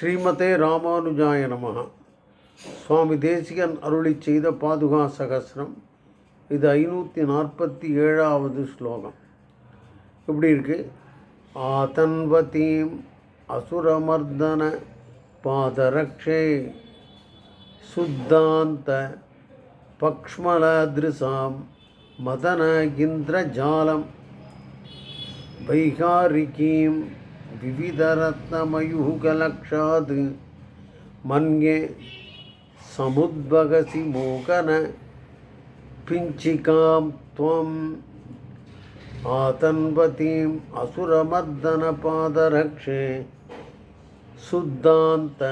ஸ்ரீமதே ராமானுஜாய நமஹ. சுவாமி தேசிகன் அருளி செய்த பாதுகா சகசிரம். இது ஐநூற்றி நாற்பத்தி ஏழாவது ஸ்லோகம். இப்படி இருக்கு? ஆதன்வதீம் அசுரமர்தன பாதரக்ஷே சுத்தாந்த பக்ஷ்மலதிருசாம் மதன இந்திரஜாலம். விவிதரத்னமயூகலக்ஷாத் மன்யே சமுத்பகசி மோகன பிஞ்சிகாம் துவம் ஆதன்வதீம் அசுரமர்தனபாதரக்ஷே சுத்தாந்த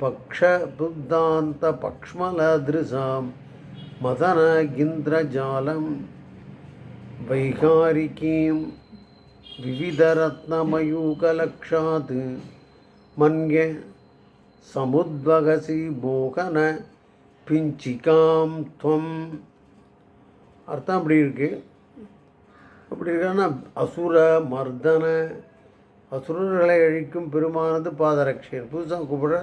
பக்ஷ புத்தாந்த பக்ஷ்மலதிருசாம் மதன இந்திரஜாலம் வைகாரிக்கீம் विविधरत्नमयूकलक्षात् मन्ये சமுத்வகசி போகன பிஞ்சிகாம் துவம் அர்த்தம் அப்படி இருக்குது அப்படி இருக்கான்னா அசுர மர்தன அசுரர்களை அழிக்கும் பெருமானது பாதரக்ஷேர் புதுசாக கூப்பிட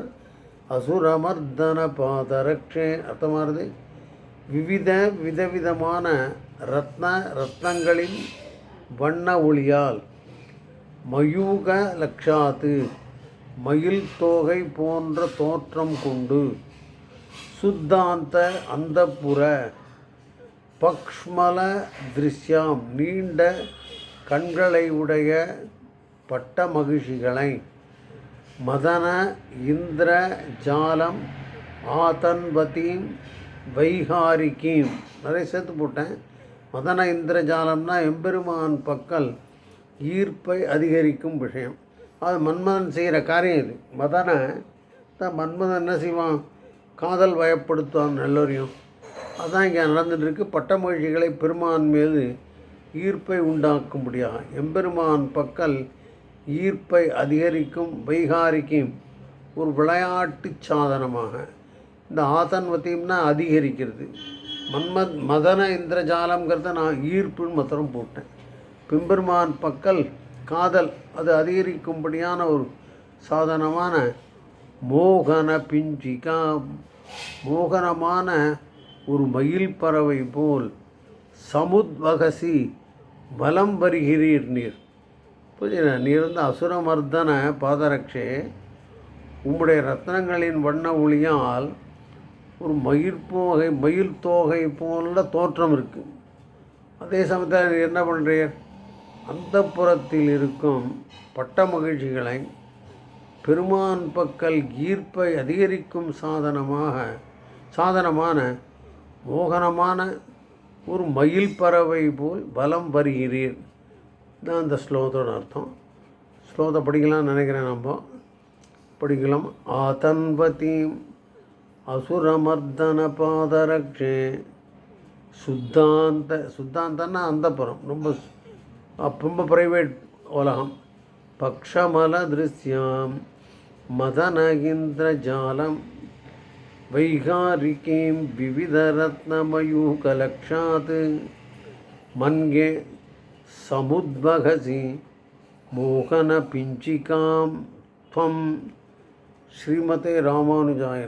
அசுர மர்தன பாதரக்ஷே அர்த்தமானது. விவித விதவிதமான ரத்ன ரத்னங்களின் வண்ண ஒளியால் மயூக லக்ஷாத்து மயில் தோகை போன்ற தோற்றம் கொண்டு சுத்தாந்த அந்தப்புற பக்ஷ்மல திருஷ்யாம் நீண்ட கண்களை உடைய பட்ட மகிழ்ச்சிகளை மதன இந்திர ஜாலம் ஆதன்பதீம் வைகாரிக்கீம் நிறைய சேர்த்து போட்டேன். மதன இந்திரஜாலம்னா எம்பெருமான் பக்கல் ஈர்ப்பை அதிகரிக்கும் விஷயம். அது மன்மதன் செய்கிற காரியம் இது. மதன தான் மன்மதன் என்ன செய்வான்? காதல் வயப்படுத்துவான் எல்லோரையும். அதான் இங்கே நடந்துட்டுருக்கு. பட்டமொழிகளை பெருமான் மீது ஈர்ப்பை உண்டாக்கும்படியாக எம்பெருமான் பக்கல் ஈர்ப்பை அதிகரிக்கும் வைகாரிக்கும் ஒரு விளையாட்டு சாதனமாக. இந்த ஆதன்வத்தையும்னா அதிகரிக்கிறது. மன்மத் மதன இந்திரஜாலம்ங்கிறத நான் ஈர்ப்புன்னு மாத்திரம் போட்டேன். பிம்பெருமான் பக்கல் காதல் அது அதிகரிக்கும்படியான ஒரு சாதனமான மோகன பிஞ்சிகா மோகனமான ஒரு மயில் பறவை போல் சமுத்வகசி வலம் வருகிறீர் நீர். புரியுதா நீர் வந்து அசுரமர்தன பாதரக்ஷே. உம்முடைய ரத்னங்களின் வண்ண ஒளியால் ஒரு மயில் போகை மயில் தோகை போல தோற்றம் இருக்குது அதே சமயத்தில் என்ன பண்ணுறீர் அந்த புறத்தில் இருக்கும் பட்ட மகிழ்ச்சிகளை பெருமான் பக்கல் ஈர்ப்பை அதிகரிக்கும் சாதனமாக சாதனமான மோகனமான ஒரு மயில் பறவை போல் பலம் வருகிறீர். தான் அந்த ஸ்லோகத்தோட அர்த்தம். ஸ்லோகத்தை படிக்கலாம்னு நினைக்கிறேன் நம்ம. படிக்கலாம். ஆதன்வதீம் அசுரமர்தன பாதரக்ஷே சுத்தாந்த சுத்தாந்தன்னா அந்தப்புறம் ரொம்ப ரொம்ப ப்ரைவேட் உலகம். பக்ஷமல திருஷ்யாம் மதனகிந்திரஜாலம் வைகாரிகீம் விவிதரத்னமயூகலக்ஷாத் மன்கே சமுத்பகசி மோகனபிஞ்சிகாம் துவம். ஸ்ரீமதே ராமானுஜாய